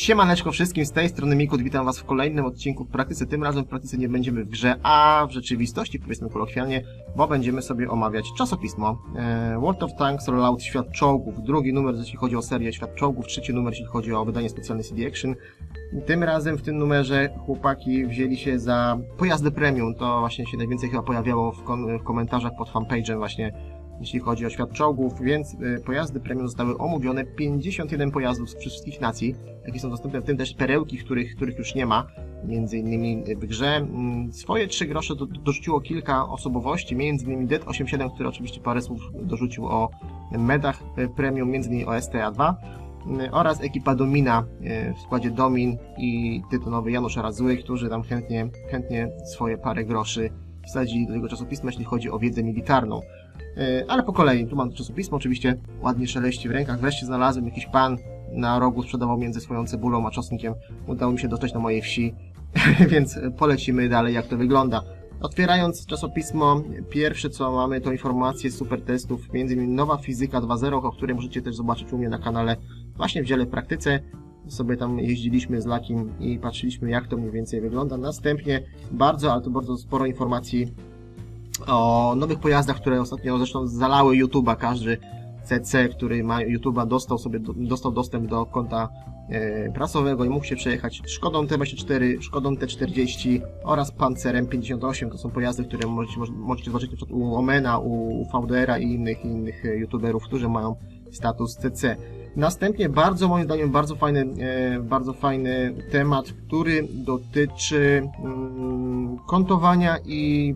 Siemaneczko wszystkim, z tej strony Mikut, witam was w kolejnym odcinku w praktyce. Tym razem w praktyce nie będziemy w grze, a w rzeczywistości, powiedzmy kolokwialnie, bo będziemy sobie omawiać czasopismo. E, World of Tanks Rollout Świat Czołgów, drugi numer jeśli chodzi o serię Świat Czołgów, trzeci numer jeśli chodzi o wydanie specjalne CD Action. Tym razem w tym numerze chłopaki wzięli się za pojazdy premium, to właśnie się najwięcej chyba pojawiało w, kom w komentarzach pod fanpage'em właśnie jeśli chodzi o świat czołgów, więc y, pojazdy premium zostały omówione, 51 pojazdów z wszystkich nacji, jakie są dostępne, w tym też perełki, których, których już nie ma, między innymi w grze. Mm, Swoje trzy grosze do, dorzuciło kilka osobowości, między innymi Dead 87, który oczywiście parę słów dorzucił o medach y, premium, między innymi o STA2 y, oraz ekipa Domina y, w składzie Domin i tytonowy Janusz Razły, którzy tam chętnie, chętnie swoje parę groszy wsadzili do tego czasopisma, jeśli chodzi o wiedzę militarną. E, Ale po kolei, tu mam czasopismo, oczywiście ładnie szeleści w rękach. Wreszcie znalazłem jakiś pan na rogu sprzedawał między swoją cebulą a czosnkiem. Udało mi się dostać na mojej wsi, więc polecimy dalej, jak to wygląda. Otwierając czasopismo, pierwsze co mamy to informacje z super testów, m.in. nowa fizyka 2.0, o której możecie też zobaczyć u mnie na kanale właśnie w dziale praktyce. Sobie tam jeździliśmy z Lakim i patrzyliśmy jak to mniej więcej wygląda. Następnie bardzo, ale to bardzo sporo informacji o nowych pojazdach, które ostatnio zresztą zalały YouTube'a. Każdy CC, który ma YouTube'a, dostał sobie dostał dostęp do konta e, prasowego i mógł się przejechać Szkodą T24, Szkodą T40 oraz Pancerem 58. To są pojazdy, które możecie, moż- możecie zobaczyć przykład u Omena, u VDR-a i innych, innych e, YouTuberów, którzy mają status CC. Następnie bardzo moim zdaniem bardzo fajny, e, bardzo fajny temat, który dotyczy mm, kontowania i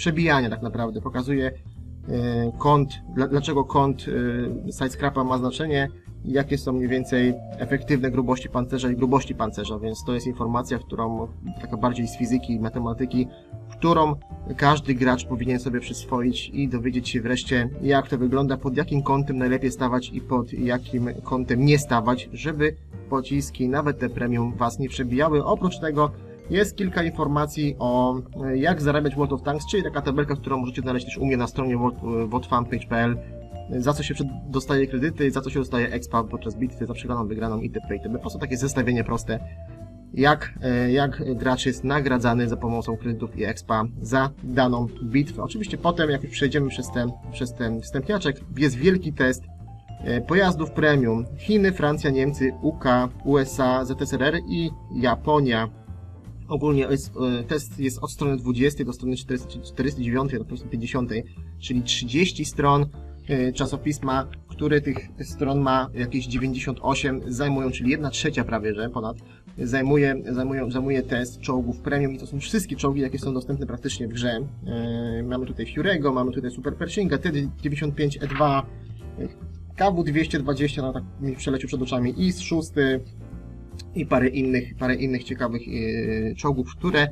przebijania tak naprawdę. Pokazuje e, kąt, dla- dlaczego kąt e, sidescrapa ma znaczenie i jakie są mniej więcej efektywne grubości pancerza i grubości pancerza, więc to jest informacja, którą taka bardziej z fizyki i matematyki, którą każdy gracz powinien sobie przyswoić i dowiedzieć się wreszcie, jak to wygląda, pod jakim kątem najlepiej stawać i pod jakim kątem nie stawać, żeby pociski, nawet te premium, was nie przebijały. Oprócz tego jest kilka informacji o e, jak zarabiać World of Tanks, czyli taka tabelka, którą możecie znaleźć też u mnie na stronie world- wotfanpage.pl za co się dostaje kredyty, za co się dostaje expa podczas bitwy, za przegraną, wygraną itp. itp. Po prostu takie zestawienie proste, jak, e, jak gracz jest nagradzany za pomocą kredytów i expa za daną bitwę. Oczywiście potem, jak już przejdziemy przez ten, przez ten wstępniaczek, jest wielki test e, pojazdów premium. Chiny, Francja, Niemcy, UK, USA, ZSRR i Japonia. Ogólnie jest, e, test jest od strony 20 do strony 40, 49 do strony 50, czyli 30 stron e, czasopisma, które tych stron ma jakieś 98, zajmują, czyli 1 trzecia prawie, że ponad, zajmuje, zajmują, zajmuje test czołgów premium i to są wszystkie czołgi, jakie są dostępne praktycznie w grze. E, mamy tutaj Fury'ego, mamy tutaj Super Pershinga, T95E2, e, KW220, no tak mi przelecił przed oczami, IS-6 i parę innych, parę innych ciekawych e, czołgów, które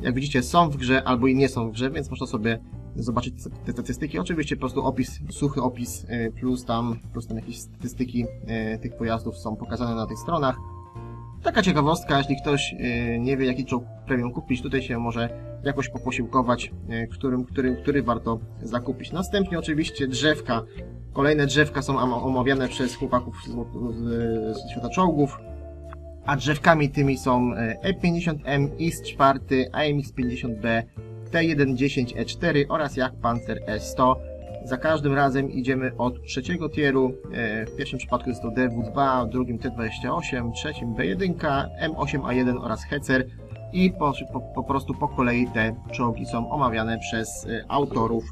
jak widzicie są w grze albo i nie są w grze, więc można sobie zobaczyć te statystyki. Oczywiście po prostu opis, suchy opis e, plus tam, plus tam jakieś statystyki e, tych pojazdów są pokazane na tych stronach. Taka ciekawostka, jeśli ktoś nie wie jaki czołg premium kupić, tutaj się może jakoś poposiłkować, którym, który, który warto zakupić. Następnie oczywiście drzewka. Kolejne drzewka są omawiane przez chłopaków z, z, z świata czołgów. A drzewkami tymi są e, E50M, IS-4, AMX-50B, T110E4 oraz jak Panzer E100. Za każdym razem idziemy od trzeciego tieru. E, W pierwszym przypadku jest to DW2, w drugim T28, w trzecim B1, M8A1 oraz Hecer. I po, po, po prostu po kolei te czołgi są omawiane przez e, autorów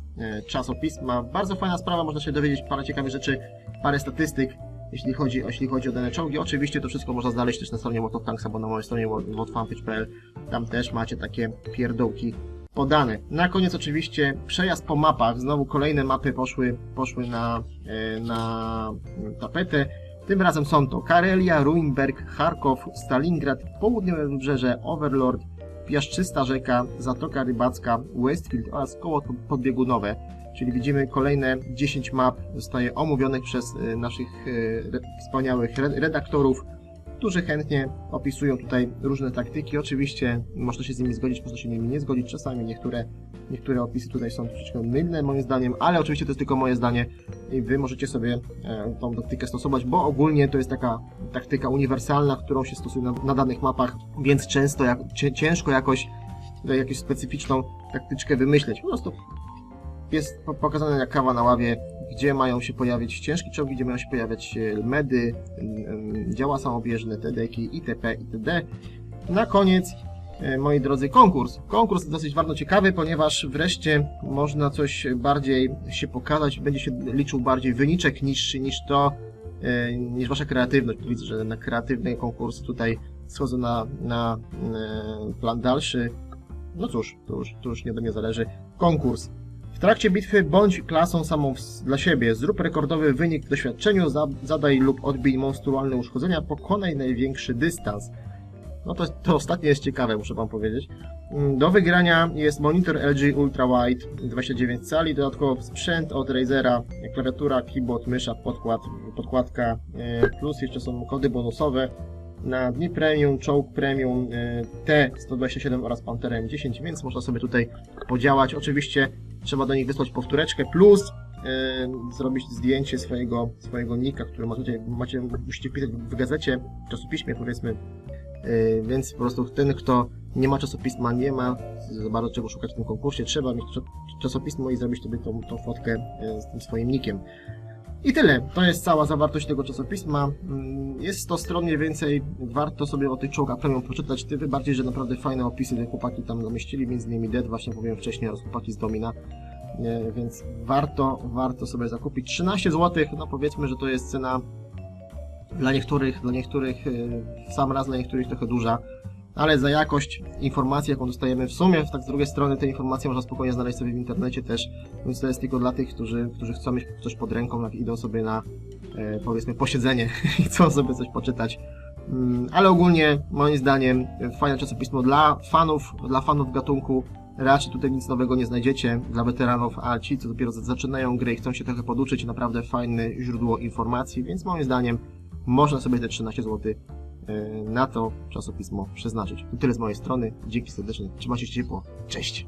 czasopisma. Bardzo fajna sprawa, można się dowiedzieć parę ciekawych rzeczy, parę statystyk, jeśli chodzi, jeśli chodzi o dane czołgi. Oczywiście to wszystko można znaleźć też na stronie World of Tanks albo na mojej stronie worldfanpage.pl. Tam też macie takie pierdołki podane. Na koniec oczywiście przejazd po mapach. Znowu kolejne mapy poszły, poszły na, e, na tapetę. Tym razem są to Karelia, Ruinberg, Charkow, Stalingrad, Południowe Wybrzeże, Overlord, Piaszczysta Rzeka, Zatoka Rybacka, Westfield oraz koło podbiegunowe. Czyli widzimy kolejne 10 map zostaje omówionych przez e, naszych e, re- wspaniałych re- redaktorów, którzy chętnie opisują tutaj różne taktyki. Oczywiście można się z nimi zgodzić, można się z nimi nie zgodzić. Czasami niektóre niektóre opisy tutaj są troszeczkę mylne moim zdaniem, ale oczywiście to jest tylko moje zdanie i wy możecie sobie e, tą taktykę stosować, bo ogólnie to jest taka taktyka uniwersalna, którą się stosuje na, na danych mapach, więc często jak, cię, ciężko jakoś tutaj jakąś specyficzną taktyczkę wymyśleć. Po prostu jest po- pokazane jak kawa na ławie, gdzie mają się pojawiać ciężkie czołgi, gdzie mają się pojawiać e, medy, działa samobieżne, TD-ki, itp. itd. Na koniec, e, moi drodzy, konkurs. Konkurs dosyć bardzo ciekawy, ponieważ wreszcie można coś bardziej się pokazać, będzie się liczył bardziej wyniczek niż, niż to, e, niż wasza kreatywność. Widzę, że na kreatywne konkursy tutaj schodzą na, na plan dalszy. No cóż, to już, to już nie do mnie zależy. Konkurs. Trakcie bitwy bądź klasą samą dla siebie. Zrób rekordowy wynik w doświadczeniu, za, zadaj lub odbij monstrualne uszkodzenia, pokonaj największy dystans. No to, to ostatnie jest ciekawe, muszę wam powiedzieć. Mm, Do wygrania jest monitor LG Ultra Wide 29 cali, dodatkowo sprzęt od Razera, klawiatura, keyboard, mysza, podkład, podkładka, e, plus jeszcze są kody bonusowe na dni premium, czołg premium e, T127 oraz Pantera M10, więc można sobie tutaj podziałać. Oczywiście trzeba do nich wysłać powtóreczkę plus e, zrobić zdjęcie swojego, swojego nika, który macie, macie, musicie wpisać w gazecie, w czasopiśmie powiedzmy, e, więc po prostu ten, kto nie ma czasopisma, nie ma za bardzo czego szukać w tym konkursie, trzeba mieć cza- czasopismo i zrobić sobie tą, tą fotkę e, z tym swoim nikiem. I tyle. To jest cała zawartość tego czasopisma. Mm, Jest 100 stron mniej więcej. Warto sobie o tych czołgach premium poczytać. Tym bardziej, że naprawdę fajne opisy te chłopaki tam zamieścili, między innymi Dead, właśnie mówiłem wcześniej, oraz chłopaki z Domina. Więc warto, warto sobie zakupić. 13 zł, no powiedzmy, że to jest cena dla niektórych, dla niektórych w sam raz, dla niektórych trochę duża. Ale za jakość informacji, jaką dostajemy w sumie, tak z drugiej strony te informacje można spokojnie znaleźć sobie w internecie też, więc to jest tylko dla tych, którzy, którzy chcą mieć coś pod ręką, jak idą sobie na e, powiedzmy posiedzenie i chcą sobie coś poczytać. Mm, Ale ogólnie moim zdaniem fajne czasopismo dla fanów, dla fanów gatunku. Raczej tutaj nic nowego nie znajdziecie dla weteranów, a ci, co dopiero zaczynają gry i chcą się trochę poduczyć, naprawdę fajne źródło informacji, więc moim zdaniem można sobie te 13 zł e, na to czasopismo przeznaczyć. To tyle z mojej strony. Dzięki serdecznie. Trzymajcie się ciepło. Cześć!